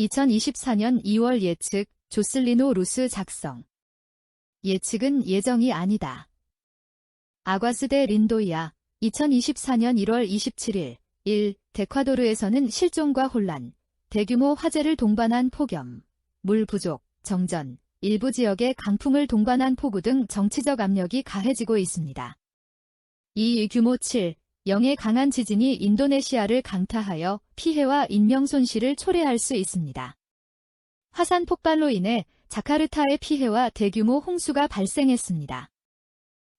2024년 2월 예측 조슬리노 루스 작성. 예측은 예정이 아니다. 아과스 대 린도이아 2024년 1월 27일 1. 데콰도르에서는 실종과 혼란, 대규모 화재를 동반한 폭염, 물 부족, 정전, 일부 지역에 강풍을 동반한 폭우 등 정치적 압력이 가해지고 있습니다. 2. 규모 7, 0의 강한 지진이 인도네시아를 강타하여 피해와 인명 손실을 초래할 수 있습니다. 화산 폭발로 인해 자카르타의 피해와 대규모 홍수가 발생했습니다.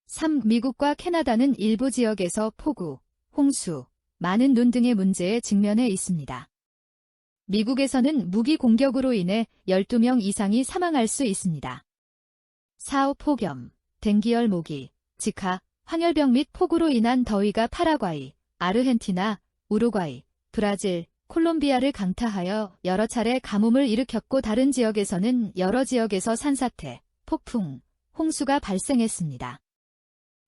3. 미국과 캐나다는 일부 지역에서 폭우, 홍수, 많은 눈 등의 문제에 직면해 있습니다. 미국에서는 무기 공격으로 인해 12명 이상이 사망할 수 있습니다. 4. 폭염, 댕기열 모기, 지카, 황열병 및 폭우로 인한 더위가 파라과이, 아르헨티나, 우루과이, 브라질, 콜롬비아를 강타하여 여러 차례 가뭄을 일으켰고 다른 지역에서는 여러 지역에서 산사태, 폭풍, 홍수가 발생했습니다.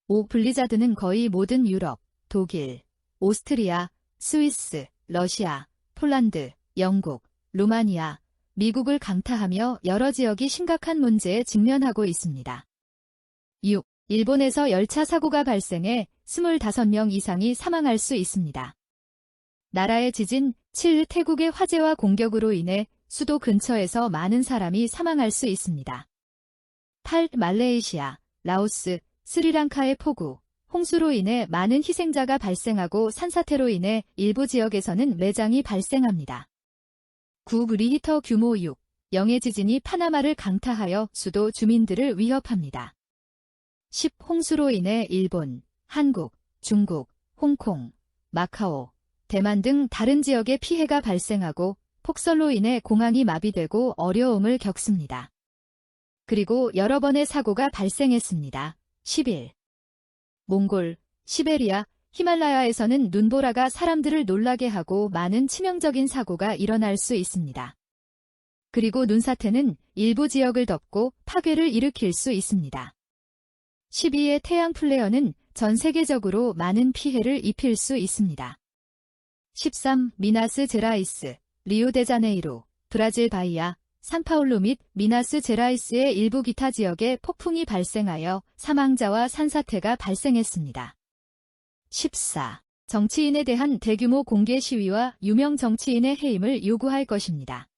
5. 블리자드는 거의 모든 유럽, 독일, 오스트리아, 스위스, 러시아, 폴란드, 영국, 루마니아, 미국을 강타하며 여러 지역이 심각한 문제에 직면하고 있습니다. 6. 일본에서 열차 사고가 발생해 25명 이상이 사망할 수 있습니다. 나라의 지진 7. 태국의 화재와 공격으로 인해 수도 근처에서 많은 사람이 사망할 수 있습니다. 8. 말레이시아, 라오스, 스리랑카의 폭우, 홍수로 인해 많은 희생자가 발생하고 산사태로 인해 일부 지역에서는 매장이 발생합니다. 9. 리히터 규모 6, 영해 지진이 파나마를 강타하여 수도 주민들을 위협합니다. 10. 홍수로 인해 일본, 한국, 중국, 홍콩, 마카오, 대만 등 다른 지역에 피해가 발생하고 폭설로 인해 공항이 마비되고 어려움을 겪습니다. 그리고 여러 번의 사고가 발생했습니다. 11. 몽골, 시베리아, 히말라야에서는 눈보라가 사람들을 놀라게 하고 많은 치명적인 사고가 일어날 수 있습니다. 그리고 눈사태는 일부 지역을 덮고 파괴를 일으킬 수 있습니다. 12의 태양 플레어는 전 세계적으로 많은 피해를 입힐 수 있습니다. 13. 미나스 제라이스, 리오데자네이로, 브라질 바이아, 산파울루 및 미나스 제라이스의 일부 기타 지역에 폭풍이 발생하여 사망자와 산사태가 발생했습니다. 14. 정치인에 대한 대규모 공개 시위와 유명 정치인의 해임을 요구할 것입니다.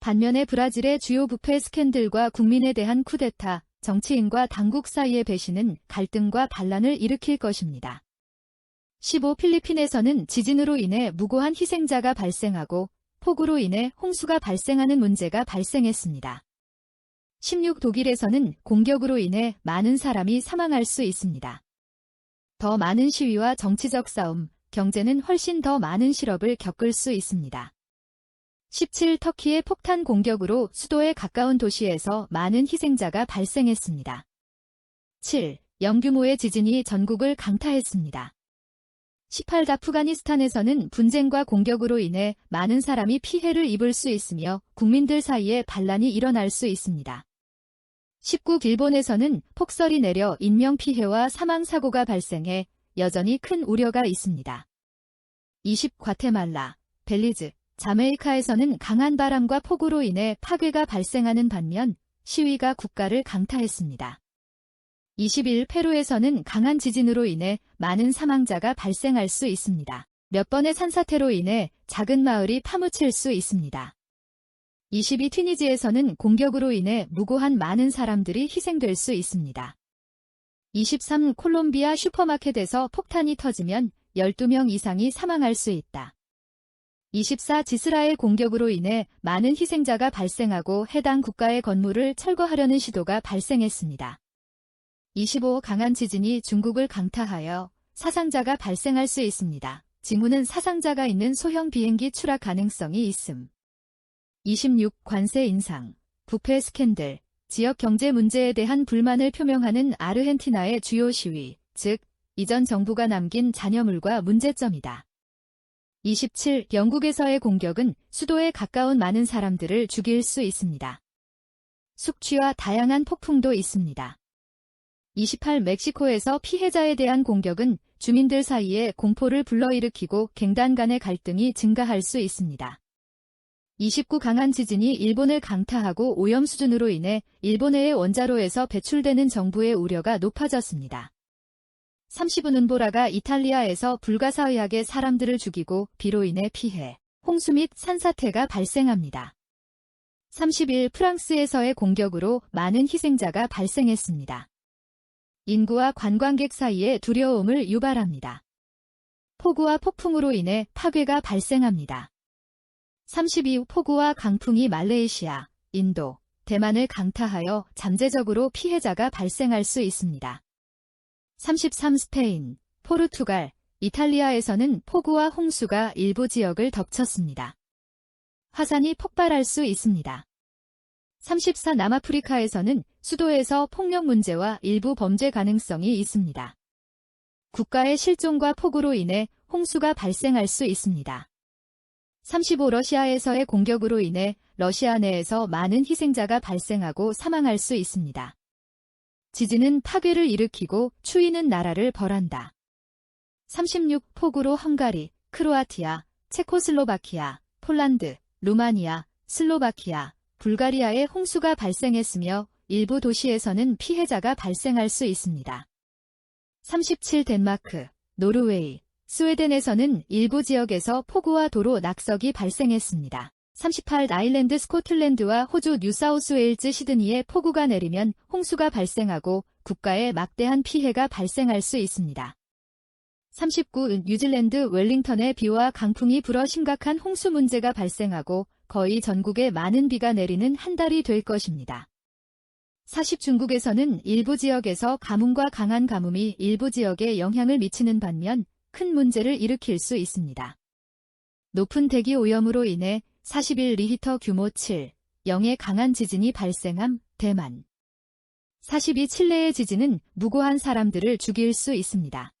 반면에 브라질의 주요 부패 스캔들과 국민에 대한 쿠데타, 정치인과 당국 사이의 배신은 갈등과 반란을 일으킬 것입니다. 15. 필리핀에서는 지진으로 인해 무고한 희생자가 발생하고 폭우로 인해 홍수가 발생하는 문제가 발생했습니다. 16. 독일에서는 공격으로 인해 많은 사람이 사망할 수 있습니다. 더 많은 시위와 정치적 싸움, 경제는 훨씬 더 많은 실업을 겪을 수 있습니다. 17. 터키의 폭탄 공격으로 수도에 가까운 도시에서 많은 희생자가 발생했습니다. 7. 영규모의 지진이 전국을 강타했습니다. 18. 아프가니스탄에서는 분쟁과 공격으로 인해 많은 사람이 피해를 입을 수 있으며 국민들 사이에 반란이 일어날 수 있습니다. 19. 일본에서는 폭설이 내려 인명피해와 사망사고가 발생해 여전히 큰 우려가 있습니다. 20. 과테말라, 벨리즈, 자메이카에서는 강한 바람과 폭우로 인해 파괴가 발생하는 반면 시위가 국가를 강타했습니다. 21. 페루에서는 강한 지진으로 인해 많은 사망자가 발생할 수 있습니다. 몇 번의 산사태로 인해 작은 마을이 파묻힐 수 있습니다. 22. 튀니지에서는 공격으로 인해 무고한 많은 사람들이 희생될 수 있습니다. 23. 콜롬비아 슈퍼마켓에서 폭탄이 터지면 12명 이상이 사망할 수 있다. 24. 지스라엘 공격으로 인해 많은 희생자가 발생하고 해당 국가의 건물을 철거하려는 시도가 발생했습니다. 25. 강한 지진이 중국을 강타하여 사상자가 발생할 수 있습니다. 징후는 사상자가 있는 소형 비행기 추락 가능성이 있음. 26. 관세 인상, 부패 스캔들, 지역 경제 문제에 대한 불만을 표명하는 아르헨티나의 주요 시위, 즉, 이전 정부가 남긴 잔여물과 문제점이다. 27. 영국에서의 공격은 수도에 가까운 많은 사람들을 죽일 수 있습니다. 숙취와 다양한 폭풍도 있습니다. 28. 멕시코에서 피해자에 대한 공격은 주민들 사이에 공포를 불러일으키고 갱단 간의 갈등이 증가할 수 있습니다. 29 강한 지진이 일본을 강타하고 오염 수준으로 인해 일본해의 원자로에서 배출되는 정부의 우려가 높아졌습니다. 30은 은보라가 이탈리아에서 불가사의하게 사람들을 죽이고 비로 인해 피해, 홍수 및 산사태가 발생합니다. 30일 프랑스에서의 공격으로 많은 희생자가 발생했습니다. 인구와 관광객 사이에 두려움을 유발합니다. 폭우와 폭풍으로 인해 파괴가 발생합니다. 32후 폭우와 강풍이 말레이시아, 인도, 대만을 강타하여 잠재적으로 피해자가 발생할 수 있습니다. 33 스페인, 포르투갈, 이탈리아에서는 폭우와 홍수가 일부 지역을 덮쳤습니다. 화산이 폭발할 수 있습니다. 34 남아프리카에서는 수도에서 폭력 문제와 일부 범죄 가능성이 있습니다. 국가의 실종과 폭우로 인해 홍수가 발생할 수 있습니다. 35 러시아에서의 공격으로 인해 러시아 내에서 많은 희생자가 발생하고 사망할 수 있습니다. 지진은 파괴를 일으키고 추위는 나라를 벌한다. 36 폭우로 헝가리, 크로아티아, 체코슬로바키아, 폴란드, 루마니아, 슬로바키아, 불가리아에 홍수가 발생했으며 일부 도시에서는 피해자가 발생할 수 있습니다. 37 덴마크, 노르웨이, 스웨덴에서는 일부 지역에서 폭우와 도로 낙석이 발생했습니다. 38 아일랜드 스코틀랜드와 호주 뉴사우스웨일즈 시드니에 폭우가 내리면 홍수가 발생하고 국가에 막대한 피해가 발생할 수 있습니다. 39 뉴질랜드 웰링턴에 비와 강풍이 불어 심각한 홍수 문제가 발생하고 거의 전국에 많은 비가 내리는 한 달이 될 것입니다. 40 중국에서는 일부 지역에서 가뭄과 강한 가뭄이 일부 지역에 영향을 미치는 반면 큰 문제를 일으킬 수 있습니다. 높은 대기 오염으로 인해 41 리히터 규모 7, 0의 강한 지진이 발생함 대만. 42 칠레의 지진은 무고한 사람들을 죽일 수 있습니다.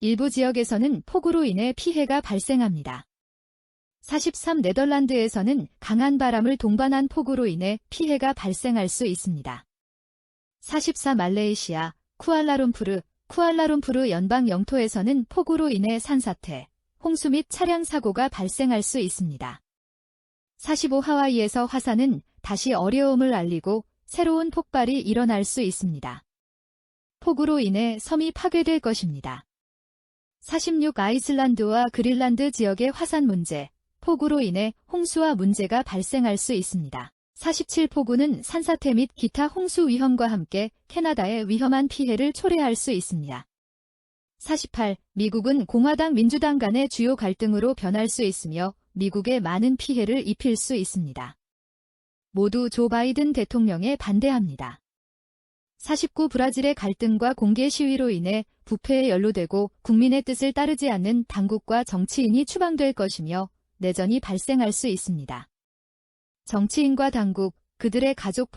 일부 지역에서는 폭우로 인해 피해가 발생합니다. 43 네덜란드에서는 강한 바람을 동반한 폭우로 인해 피해가 발생할 수 있습니다. 44 말레이시아, 쿠알라룸푸르, 쿠알라룸푸르 연방 영토에서는 폭우로 인해 산사태, 홍수 및 차량 사고가 발생할 수 있습니다. 45 하와이에서 화산은 다시 어려움을 알리고 새로운 폭발이 일어날 수 있습니다. 폭우로 인해 섬이 파괴될 것입니다. 46 아이슬란드와 그린란드 지역의 화산 문제, 폭우로 인해 홍수와 문제가 발생할 수 있습니다. 47 폭우는 산사태 및 기타 홍수 위험과 함께 캐나다에 위험한 피해를 초래할 수 있습니다. 48. 미국은 공화당 민주당 간의 주요 갈등으로 변할 수 있으며 미국에 많은 피해를 입힐 수 있습니다. 모두 조 바이든 대통령에 반대합니다. 49 브라질의 갈등과 공개 시위로 인해 부패에 연루되고 국민의 뜻을 따르지 않는 당국과 정치인이 추방될 것이며 내전이 발생할 수 있습니다. 정치인과 당국, 그들의 가족